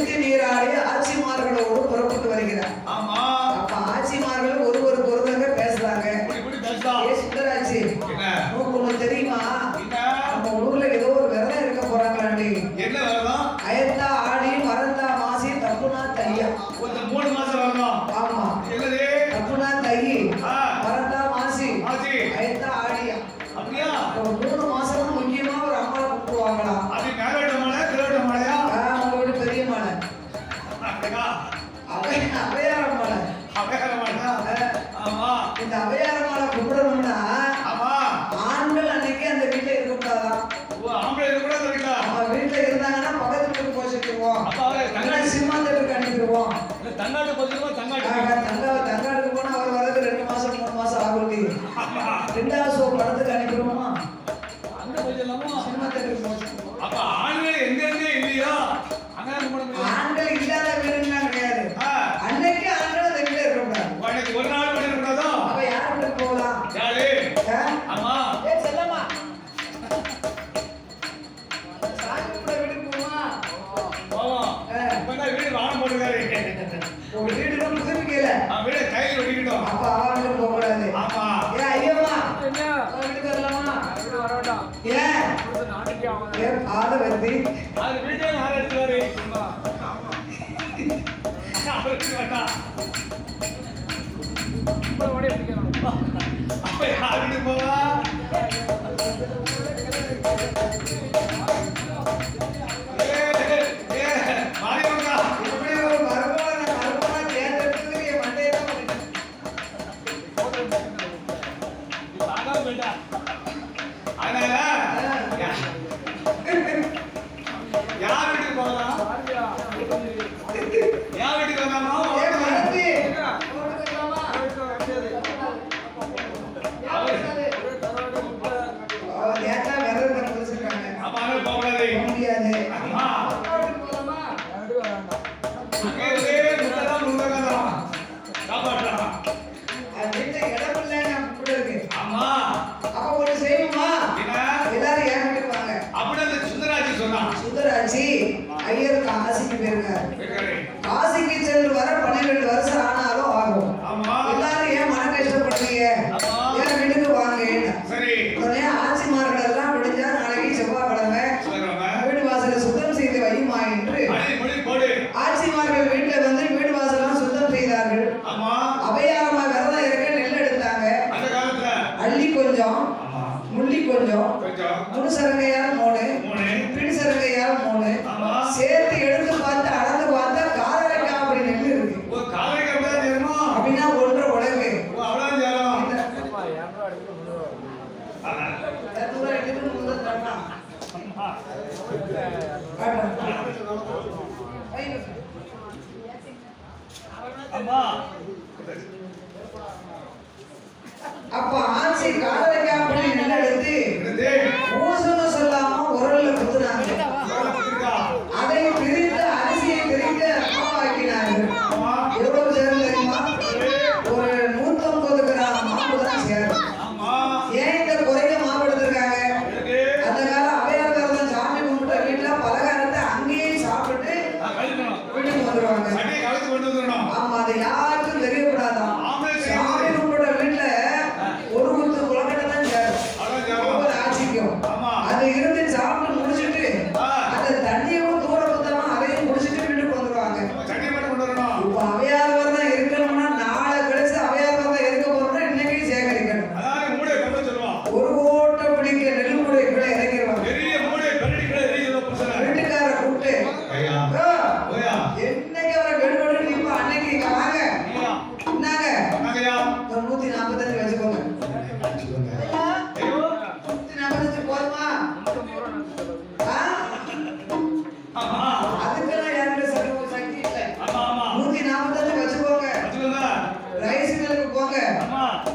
தெற்கு நீராடி ஆட்சிமார்களோடு புறப்பட்டு வருகிறார். இந்த அபயாரமான கூப்பிடணும்னா ஆண்கள் அன்னைக்கு அந்த வீட்டுல இருக்க கூடாதான் நம்ம வீட்டுல இருந்தாங்கன்னா பக்கத்து வீட்டுக்கு போய் சொல்லுவோம் சிம்மாந்தத்துக்கு அனுப்பிடுவோம். Yeah. முள்ளி கொஞ்சம். முழு சரங்கையால் மூணு பிடி சரங்கையால் மூணு சேர்த்து எடுத்து பார்த்து அளந்து பார்த்தா காரக்கா அப்படின்னு நெல் இருக்கு. அப்படின்னா ஒன்று உழவு அம்மா.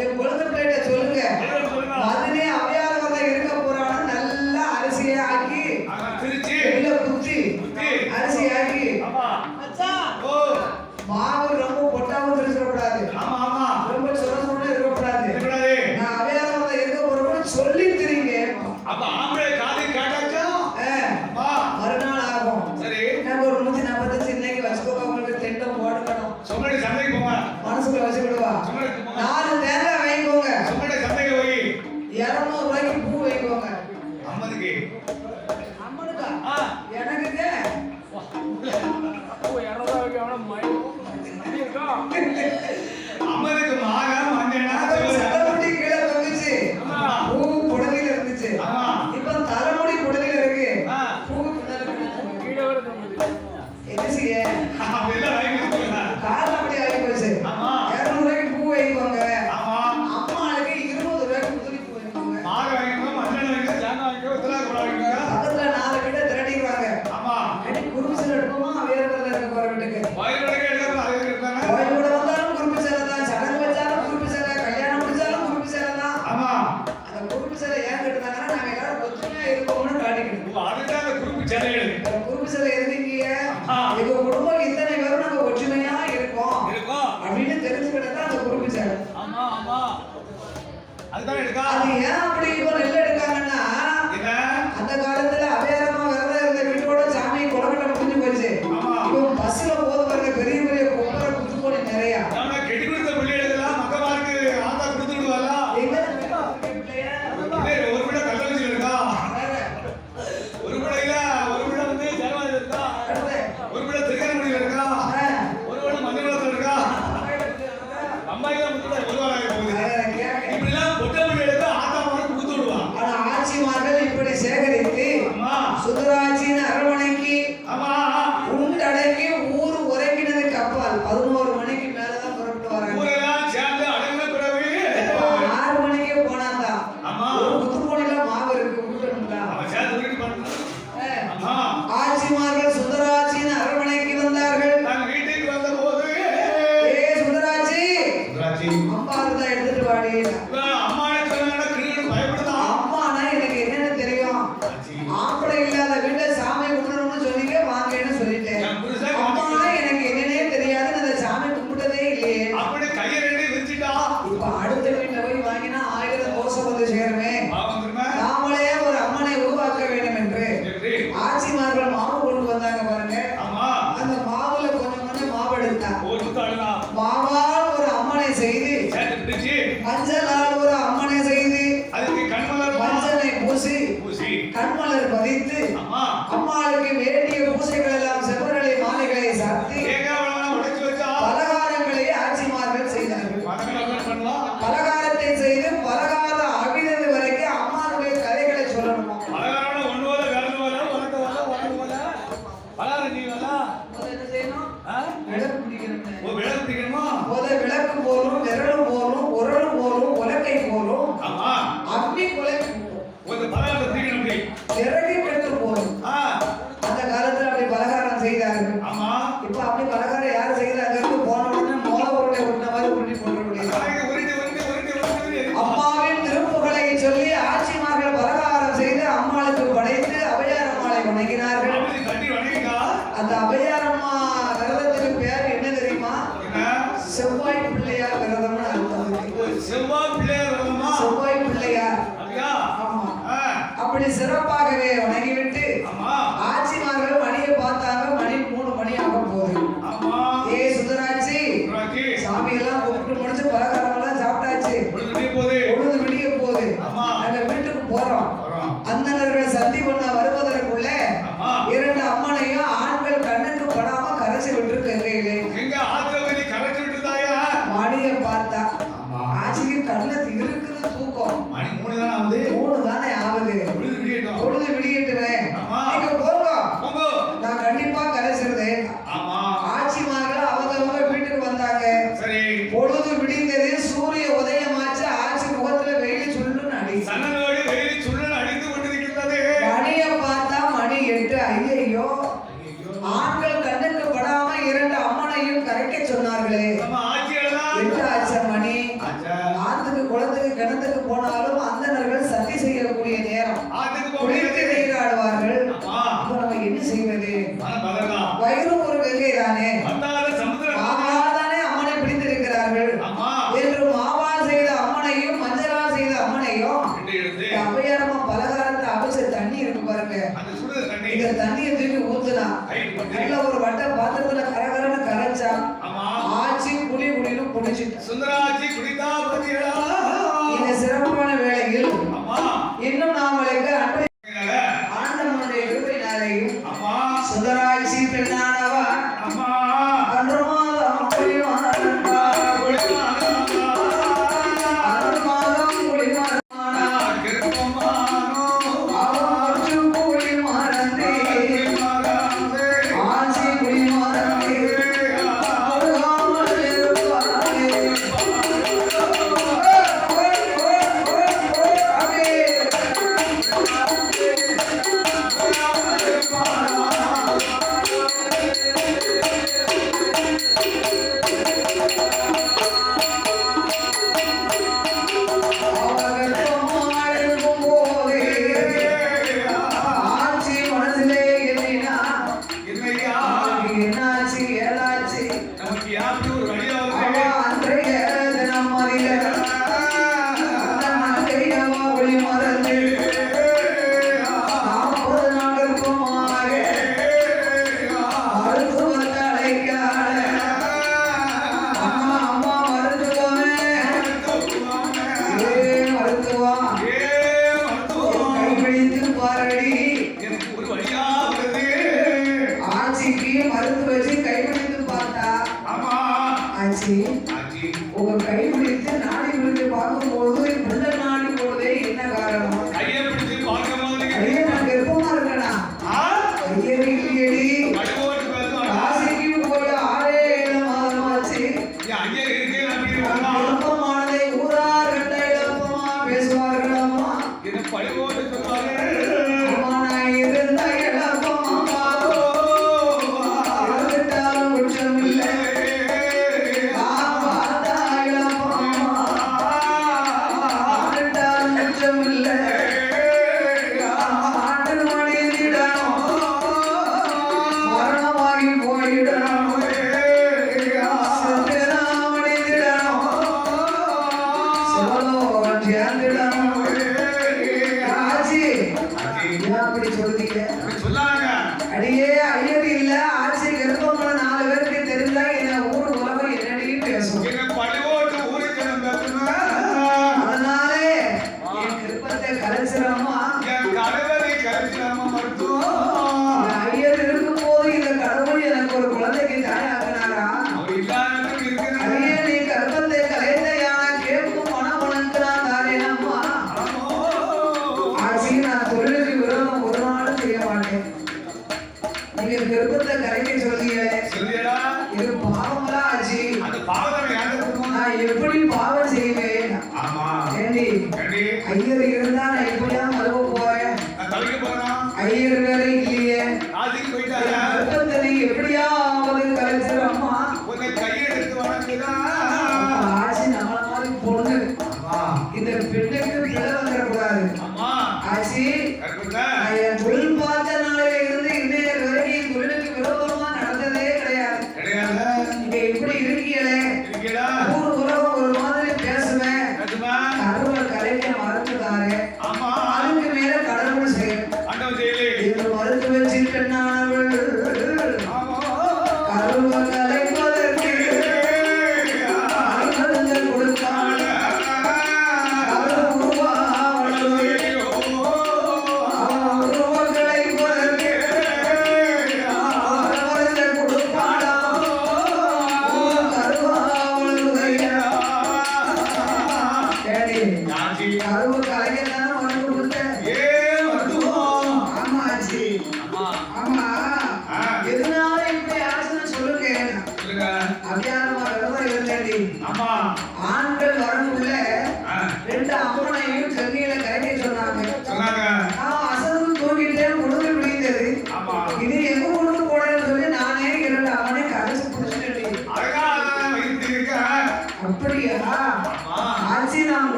Lembrando அந்த அபயாரம்மா decir verdad. அம்மா இது சொல்றீங்க சொல்லாங்க அடியே ayer y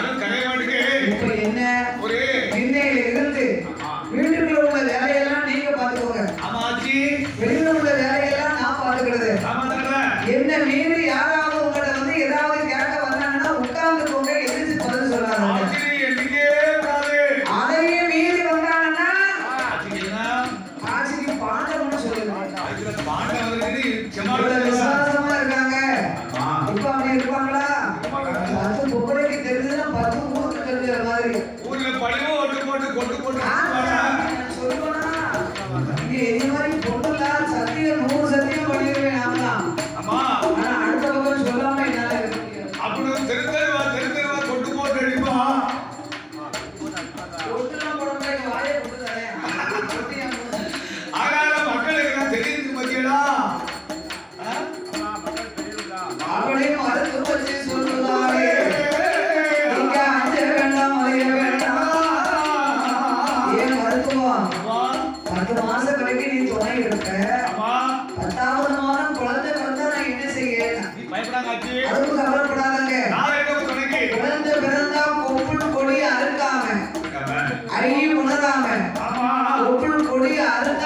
அதுவும் கரைய மாட்டு ஊர்ல பழிவு பத்தாவது மாதம் குழந்தை பிறந்தா நான் என்ன செய்ய அதுவும் கவலைப்படாதங்க. குழந்தை பிறந்தா அறுக்காம. அறியும் உணராம கொப்புள் கொடி அறுக்க